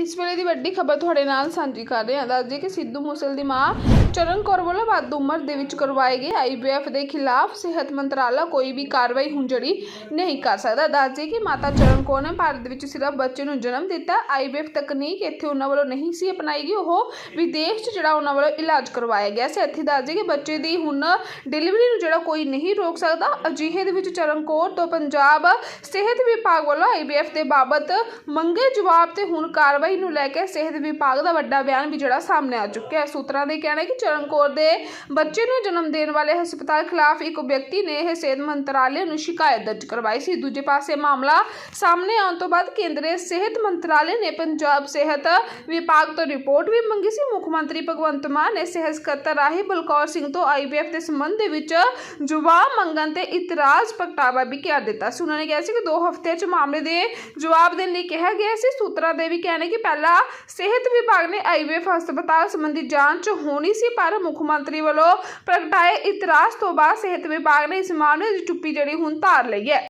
ਇਸ ਵੇਲੇ ਦੀ ਵੱਡੀ ਖਬਰ ਤੁਹਾਡੇ ਨਾਲ ਸਾਂਝੀ ਕਰ ਰਹੇ ਹਾਂ। ਦੱਸਦੇ ਕਿ ਸਿੱਧੂ ਮੂਸੇਵਾਲੇ ਦੀ ਮਾਂ ਚਰਨ ਕੌਰ ਵੱਲੋਂ ਵੱਧ ਉਮਰ ਦੇ ਵਿੱਚ ਕਰਵਾਏ ਗਏ ਆਈਵੀਐਫ ਦੇ ਖਿਲਾਫ ਸਿਹਤ ਮੰਤਰਾਲਾ ਕੋਈ ਵੀ ਕਾਰਵਾਈ ਹੁਣ ਜਿਹੜੀ ਨਹੀਂ ਕਰ ਸਕਦਾ। ਦੱਸਦੇ ਕਿ ਮਾਤਾ ਚਰਨ ਕੌਰ ਨੇ ਭਾਰਤ ਵਿੱਚ ਸਿਰਫ ਬੱਚੇ ਨੂੰ ਜਨਮ ਦਿੱਤਾ। ਆਈਵੀਐਫ ਤਕਨੀਕ ਇੱਥੇ ਉਹਨਾਂ ਵੱਲੋਂ ਨਹੀਂ ਸੀ ਅਪਣਾਈ ਗਈ। ਉਹ ਵਿਦੇਸ਼ 'ਚ ਜਿਹੜਾ ਉਹਨਾਂ ਵੱਲੋਂ ਇਲਾਜ ਕਰਵਾਇਆ ਗਿਆ ਸੀ। ਇੱਥੇ ਦੱਸਦੇ ਕਿ ਬੱਚੇ ਦੀ ਹੁਣ ਡਿਲੀਵਰੀ ਨੂੰ ਜਿਹੜਾ ਕੋਈ ਨਹੀਂ ਰੋਕ ਸਕਦਾ। ਅਜਿਹੇ ਦੇ ਵਿੱਚ ਚਰਨ ਕੌਰ ਤੋਂ ਪੰਜਾਬ ਸਿਹਤ ਵਿਭਾਗ ਵੱਲੋਂ ਆਈਵੀਐਫ ਦੇ ਬਾਬਤ ਮੰਗੇ ਜਵਾਬ ਤੇ ਹੁਣ ਕਾਰਵਾਈ ਨੂੰ ਲੈ ਕੇ ਸਿਹਤ ਵਿਭਾਗ ਦਾ ਵੱਡਾ ਬਿਆਨ ਵੀ ਜਿਹੜਾ ਸਾਹਮਣੇ ਆ ਚੁੱਕਿਆ ਹੈ। ਸੂਤਰਾਂ ਦੇ ਕਹਿਣਾ ਹੈ ਕਿ ਚਰਨ ਦੇ ਬੱਚੇ ਨੂੰ ਜਨਮ ਦੇਣ ਵਾਲੇ ਹਸਪਤਾਲ ਖਿਲਾਫ ਇੱਕ ਵਿਅਕਤੀ ਨੇ ਇਹ ਸਿਹਤ ਮੰਤਰਾਲੇ ਨੂੰ ਸ਼ਿਕਾਇਤ ਦਰਜ ਕਰਵਾਈ ਸੀ। ਦੂਜੇ ਪਾਸੇ ਮਾਮਲਾ ਸਾਹਮਣੇ ਆਉਣ ਤੋਂ ਬਾਅਦ ਕੇਂਦਰੀ ਸਿਹਤ ਮੰਤਰਾਲੇ ਨੇ ਪੰਜਾਬ ਸਿਹਤ ਵਿਭਾਗ ਤੋਂ ਰਿਪੋਰਟ ਵੀ ਮੰਗੀ ਸੀ। ਮੁੱਖ ਮੰਤਰੀ ਭਗਵੰਤ ਮਾਨ ਨੇ ਸਿਹਤ ਸਕੱਤਰ ਰਾਹੀਂ ਬਲਕੌਰ ਸਿੰਘ ਤੋਂ ਆਈਵੀਐਫ ਦੇ ਸੰਬੰਧ ਦੇ ਵਿੱਚ ਜਵਾਬ ਮੰਗਣ ਤੇ ਇਤਰਾਜ਼ ਪ੍ਰਗਟਾਵਾ ਵੀ ਕਰ ਦਿੱਤਾ ਸੀ। ਉਹਨਾਂ ਨੇ ਕਿਹਾ ਸੀ ਕਿ 2 ਹਫ਼ਤੇ 'ਚ ਮਾਮਲੇ ਦੇ ਜਵਾਬ ਦੇਣ ਲਈ ਕਿਹਾ ਗਿਆ ਸੀ। ਸੂਤਰਾਂ ਦੇ ਵੀ ਕਹਿਣੇ ਕਿ ਪਹਿਲਾਂ ਸਿਹਤ ਵਿਭਾਗ ਨੇ ਆਈਵੀਐਫ ਹਸਪਤਾਲ ਸੰਬੰਧੀ ਜਾਂਚ ਹੋਣੀ ਸੀ, ਪਰ ਮੁੱਖ ਮੰਤਰੀ ਵੱਲੋਂ ਪ੍ਰਗਟਾਏ ਇਤਰਾਜ਼ ਤੋਂ ਬਾਅਦ ਸਿਹਤ ਵਿਭਾਗ ਨੇ ਇਸ ਮਾਮਲੇ ਦੀ ਚੁੱਪੀ ਜਿਹੜੀ ਹੁਣ ਧਾਰ ਲਈ ਹੈ।